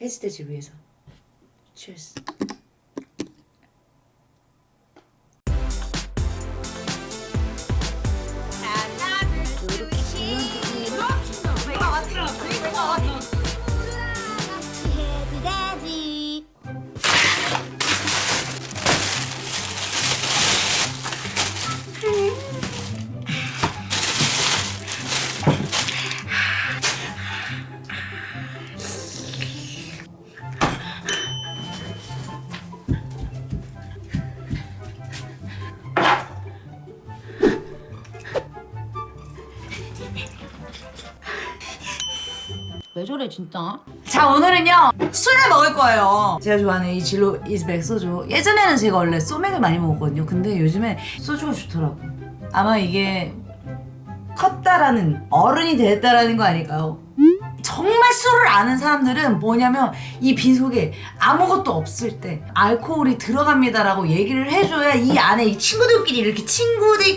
헬스테지 위해서. Cheers. 저래 진짜? 자 오늘은요 술을 먹을 거예요 제가 좋아하는 이 진로 이즈백 소주 예전에는 제가 원래 소맥을 많이 먹었거든요 근데 요즘에 소주가 좋더라고 아마 이게 컸다라는 어른이 됐다라는 거 아닐까요? 정말 술을 아는 사람들은 뭐냐면 이 빈속에 아무것도 없을 때 알코올이 들어갑니다라고 얘기를 해줘야 이 안에 이 친구들끼리 이렇게 친구들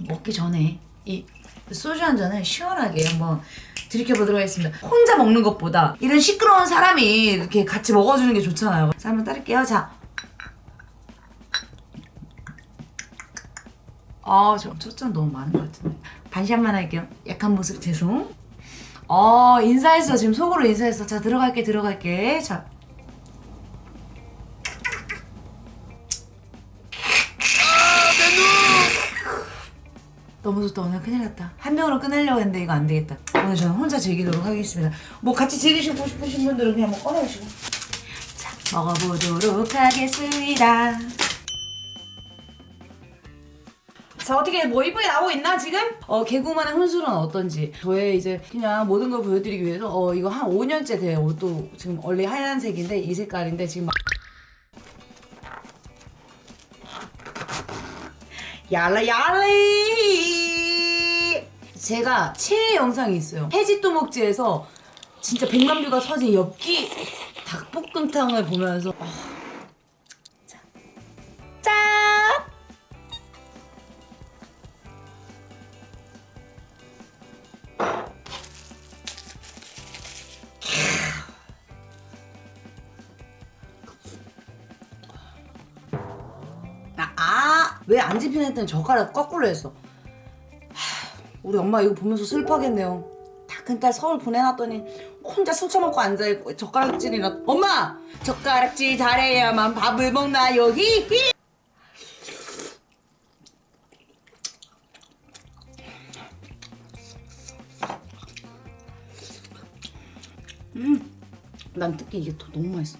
먹기 전에 이 소주 한 잔을 시원하게 한번 들이켜보도록 하겠습니다. 혼자 먹는 것보다 이런 시끄러운 사람이 이렇게 같이 먹어주는 게 좋잖아요. 자, 한번 따를게요. 자. 아, 저 초점 너무 많은 것 같은데. 반샷만 할게요. 약한 모습 죄송. 어, 인사했어. 지금 속으로 인사했어. 자, 들어갈게, 들어갈게. 자. 너무 좋다. 오늘 큰일 났다. 한 병으로 끝내려고 했는데 이거 안 되겠다. 오늘 저는 혼자 즐기도록 하겠습니다. 뭐 같이 즐기시고 싶으신 분들은 그냥 뭐 꺼내시고. 자 먹어보도록 하겠습니다. 자 어떻게 뭐 이쁘게 나오고 있나 지금? 어 개구만의 혼술은 어떤지. 저의 이제 그냥 모든 걸 보여드리기 위해서 어 이거 한 5년째 돼요. 옷도 지금 원래 하얀색인데 이 색깔인데 지금 막 얄라 얄리 제가 최애 영상이 있어요. 해지또목지에서 진짜 백만 뷰가 터진 엽기 닭볶음탕을 보면서 아, 왜 안 집히나 했더니 젓가락 거꾸로 했어. 하, 우리 엄마 이거 보면서 슬퍼하겠네요. 다 큰딸 서울 보내놨더니 혼자 술 처먹고 앉아있고 젓가락질이나 엄마! 젓가락질 잘해야만 밥을 먹나요? 히히! 음, 난 특히 이게 더 너무 맛있어.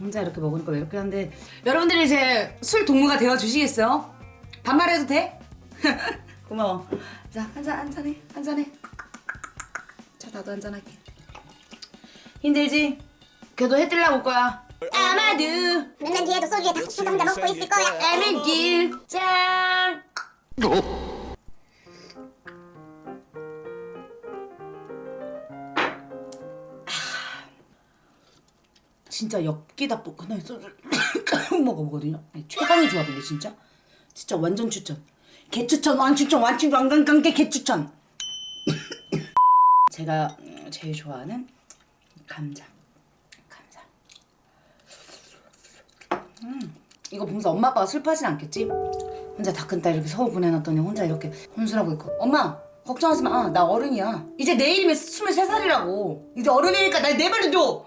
혼자 이렇게 먹으니까 왜 이렇게 한데 여러분들이 이제 술 동무가 되어 주시겠어요? 반말해도 돼? 고마워. 자 한잔 한잔해 한잔해. 자 나도 한잔할게. 힘들지? 그래도 해 뜰라고 올 거야. 아마도 몇년 뒤에도 소주에 닭국수도 혼자 먹고 있을 거야 아밀길 짠. 진짜 엽기 닭볶음탕 소주 먹어보거든요. 아니, 최강의 조합인데 진짜. 진짜 완전 추천. 개추천, 완추천, 완추천, 완강강개 개추천. 제가 음, 제일 좋아하는 감자. 감자. 음, 이거 보면서 엄마 아빠가 슬퍼하진 않겠지? 혼자 다 큰 딸 이렇게 서울 보내놨더니 혼자 이렇게 혼술하고 있고 엄마 걱정하지 마. 아, 나 어른이야. 이제 내일이면 23살이라고. 이제 어른이니까 날 내버려둬.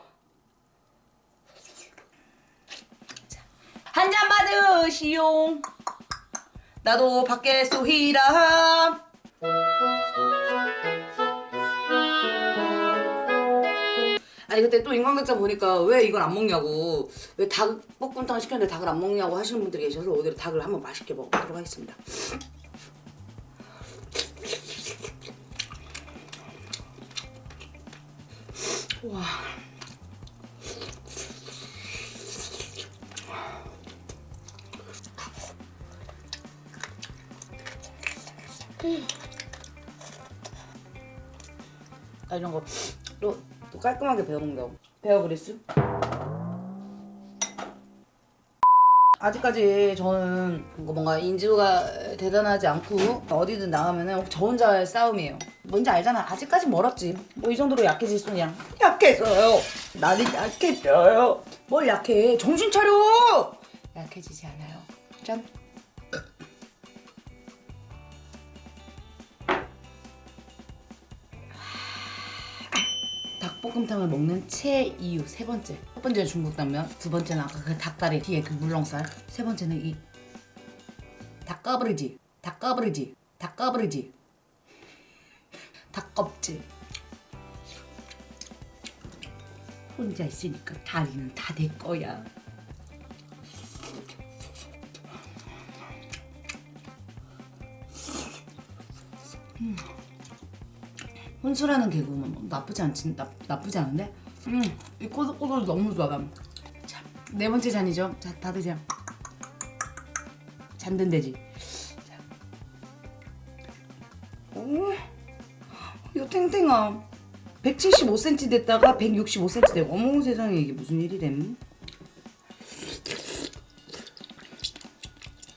한 잔 받으시오. 나도 밖에 쏘히라. 아니 그때 또 인간극장 보니까 왜 이걸 안 먹냐고 왜 닭볶음탕을 시켰는데 닭을 안 먹냐고 하시는 분들이 계셔서 오늘 닭을 한번 맛있게 먹어보도록 하겠습니다. 와. 나 이런 거 또, 또 깔끔하게 배워먹는다고 배워 그랬어? 아직까지 저는 뭔가 인지도가 대단하지 않고 어디든 나가면은 저 혼자의 싸움이에요 뭔지 알잖아. 아직까지 멀었지. 뭐 이 정도로 약해질 소냐? 약해져요. 나는 약해져요. 뭘 약해? 정신 차려. 약해지지 않아요. 짠. 닭볶음탕을 먹는 최 이유 세 번째. 첫 번째는 중국 당면, 두 번째는 아까 그 닭다리 뒤에 그 물렁살, 세 번째는 이 닭가브리지, 닭가브리지, 닭가브리지, 닭껍질. 혼자 있으니까 다리는 다 내 거야. 음. 혼술하는 개그우먼 뭐 나쁘지 않지 나, 나쁘지 않은데? 음이 꼬들꼬들 너무 좋아. 자네 번째 잔이죠. 자 다 드세요. 잔든 자. 오, 이거 탱탱아 175cm 됐다가 165cm 되고. 어머 세상에 이게 무슨 일이 됨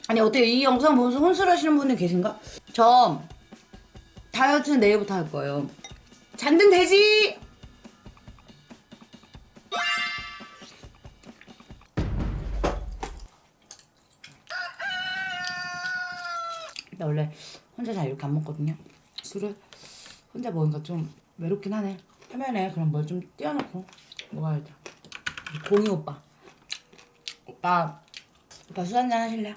아니 어때요? 이 영상 보면서 혼술하시는 분들 계신가? 저 다이어트는 내일부터 할 거예요. 잔든! 나 원래 혼자 잘 이렇게 안 먹거든요. 술을 혼자 먹으니까 좀 외롭긴 하네. 화면에 그럼 뭘 좀 띄워놓고 먹어야죠. 공이 오빠. 오빠, 오빠 술 한잔 하실래요?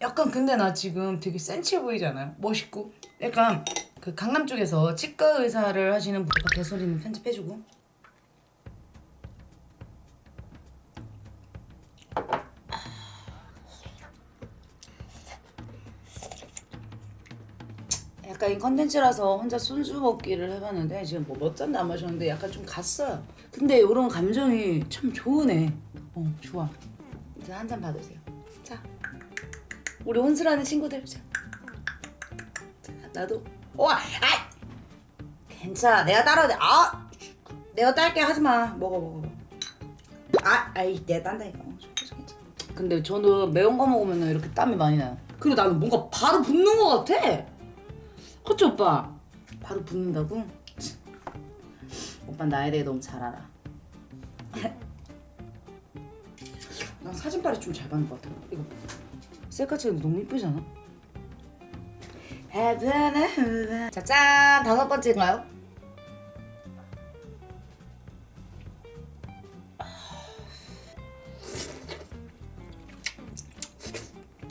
약간 근데 나 지금 되게 센치해 보이잖아요. 멋있고. 약간 그 강남 쪽에서 치과 의사를 하시는 분과 개소리는 편집해주고. 약간 이 컨텐츠라서 혼자 순수 먹기를 해봤는데 지금 뭐 몇 잔도 안 마셨는데 약간 좀 갔어요. 근데 이런 감정이 참 좋으네. 어 좋아. 이제 한 잔 받으세요. 자. 우리 혼술하는 친구들. 자. 자, 나도. 와 아 괜찮아. 내가 따라야 돼아! 내가 딸게. 하지 마. 먹어 먹어 아 아이 내가 딴다니까 어. 근데 저는 매운 거 먹으면 이렇게 땀이 많이 나요. 그리고 나는 뭔가 바로 붓는 거 같아. 그치 오빠? 바로 붓는다고? 오빠 나에 대해 너무 잘 알아. 난 사진빨이 좀 잘 받는 것 같아. 이거 셀카 찍으면 너무 이쁘잖아. 자, 짠! 다섯 번째인가요?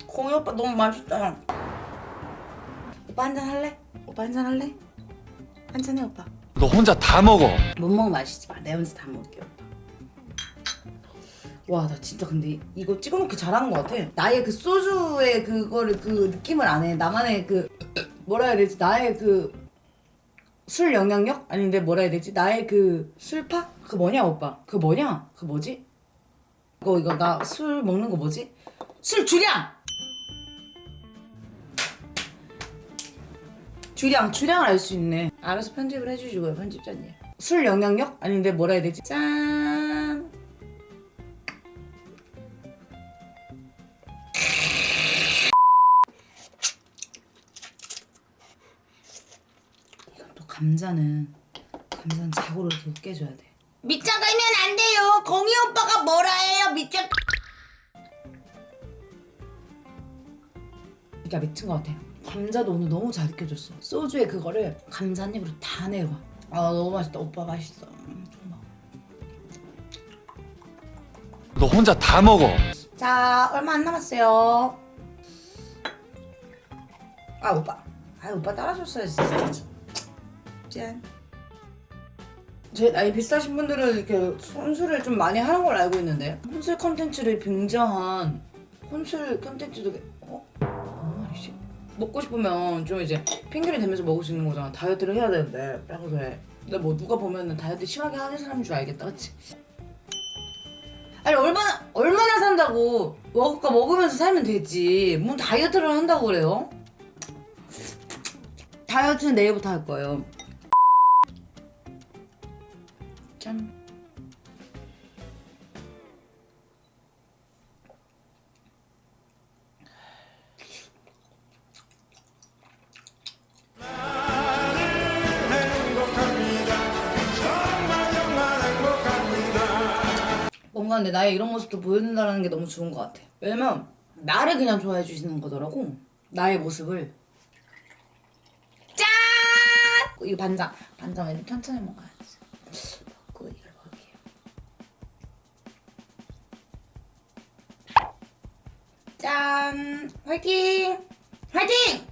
공이 오빠 너무 맛있다. 오빠 한잔 할래? 오빠 한잔 할래? 한잔 해, 오빠. 너 혼자 다 먹어. 못 먹으면 맛있지 마. 내 혼자 다 먹을게. 와, 나 진짜 근데 이거 찍어놓기 잘하는 것 같아. 나의 그 소주의 그거를 그 느낌을 안 해. 나만의 그 뭐라 해야 되지? 나의 그 술 영향력? 아닌데 뭐라 해야 되지? 나의 그 술파? 그 뭐냐 오빠? 그 뭐냐? 그 뭐지? 이거 이거 나 술 먹는 거 뭐지? 술 주량! 주량, 주량을 알 수 있네. 알아서 편집을 해주시고요, 편집자님. 술 영향력? 아닌데 뭐라 해야 되지? 짠! 감자는, 감자는 자고를 이렇게 으깨줘야 돼. 밑장 깔면 안 돼요! 공이 오빠가 뭐라 해요, 밑장! 진짜 미친 것 같아. 감자도 오늘 너무 잘 익혀줬어. 소주에 그거를 감자 한 입으로 다 내가. 아 너무 맛있다. 오빠 맛있어. 너 혼자 다 먹어. 자 얼마 안 남았어요. 아 오빠. 아 오빠 따라줬어야지 진짜. 짠. 제 나이 비슷하신 분들은 이렇게 혼술을 좀 많이 하는 걸 알고 있는데 혼술 컨텐츠를 빙자한 혼술 컨텐츠도 어? 뭔 말이지? 먹고 싶으면 좀 이제 핑계를 대면서 먹을 수 있는 거잖아 다이어트를 해야 되는데 해 근데 뭐 누가 보면은 다이어트 심하게 하는 사람인 줄 알겠다 그치? 아니 얼마나 얼마나 산다고 먹을 거 먹으면서 살면 되지 뭔 다이어트를 한다고 그래요? 다이어트는 내일부터 할 거예요 짠. 근데 나의 이런 모습도 보여준다는 게 너무 좋은 것 같아. 왜냐면 나를 그냥 좋아해 주시는 거더라고. 나의 모습을. 짠! 이 반장. 반장 왠지 천천히 먹어야 짠! 화이팅! 화이팅!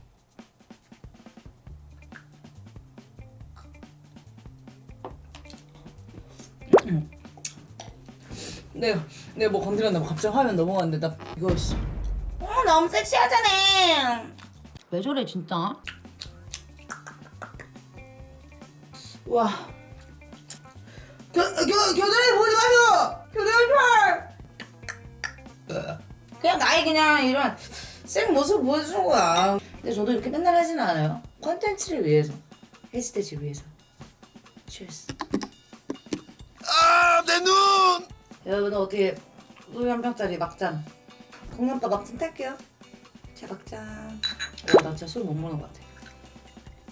내가 내가 뭐 건드렸나 봐. 갑자기 화면 넘어갔는데 나 이거 씨. 어 너무 섹시하잖아. 왜 저래 진짜? 와. 그냥 나의 그냥 이런 생 모습 보여주는 거야. 근데 저도 이렇게 맨날 하진 않아요. 컨텐츠를 위해서. 헬스테지 위해서. 치얼스. 아, 내 눈! 여러분 어떻게 소주 한 병짜리 막잔 공연빠 막잔 탈게요 제 막잔 와, 나 진짜 술 못 먹는 것 같아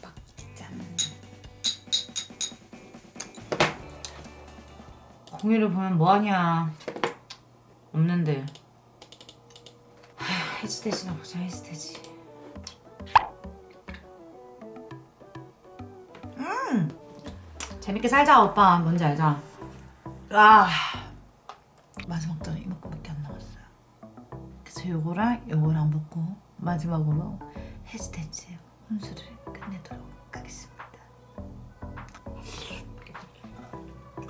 막잔 공유를 보면 뭐하냐 없는데 하, 헬스테지나 보자 헬스테지 음 재밌게 살자 오빠 뭔지 알자 아 마지막 잔에 이만큼밖에 안 남았어요. 그래서 요거랑 요거랑 먹고 마지막으로 해시태지 혼술을 끝내도록 하겠습니다.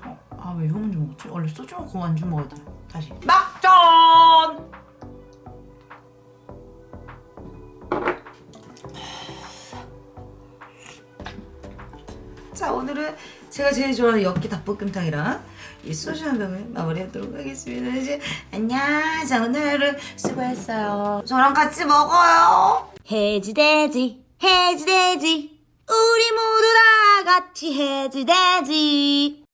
어, 아왜 이거 먼저 먹었지? 원래 소주 먹고 완주 먹어야 돼. 다시 막전! 제가 제일 좋아하는 엽기 닭볶음탕이랑 이 소주 한 병을 마무리하도록 하겠습니다. 이제 안녕. 자 오늘 하루 수고했어요. 저랑 같이 먹어요. 해지돼지 해지돼지 우리 모두 다 같이 해지돼지